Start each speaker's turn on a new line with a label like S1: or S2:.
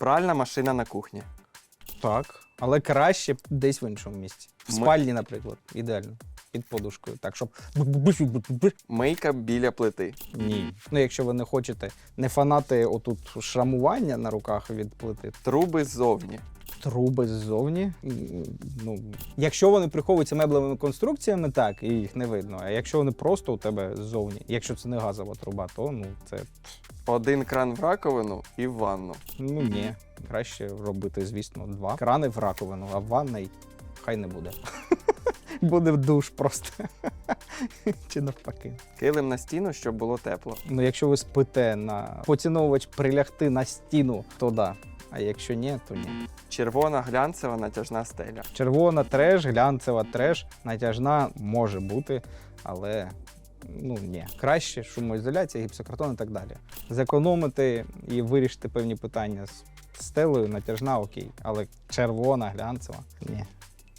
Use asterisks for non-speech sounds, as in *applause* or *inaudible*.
S1: Пральна машина на кухні.
S2: Так. Але краще десь в іншому місці. В
S1: Ми-
S2: спальні, наприклад, ідеально. Під подушкою. Так, щоб.
S1: Мийка біля плити.
S2: Ні. Ну, якщо ви не хочете не фанати отут шрамування на руках від плити,
S1: Труби ззовні.
S2: Труби ззовні. Ну, якщо вони приховуються меблевими конструкціями, так, і їх не видно. А якщо вони просто у тебе ззовні, якщо це не газова труба, то ну це
S1: Один кран в раковину і в ванну.
S2: ну ні. Краще робити, звісно, два крани в раковину, а в ванний хай не буде. *laughs* Буде в душ просто. *laughs* Чи навпаки.
S1: Килим на стіну, щоб було тепло.
S2: Ну, якщо ви спите на поціновувач прилягти на стіну, то да. А якщо ні, то ні.
S1: Червона глянцева натяжна стеля.
S2: Червона треш, глянцева треш, натяжна може бути, але ну ні. Краще шумоізоляція, гіпсокартон і так далі. Зекономити і вирішити певні питання з стелею, натяжна окей, але червона, глянцева ні.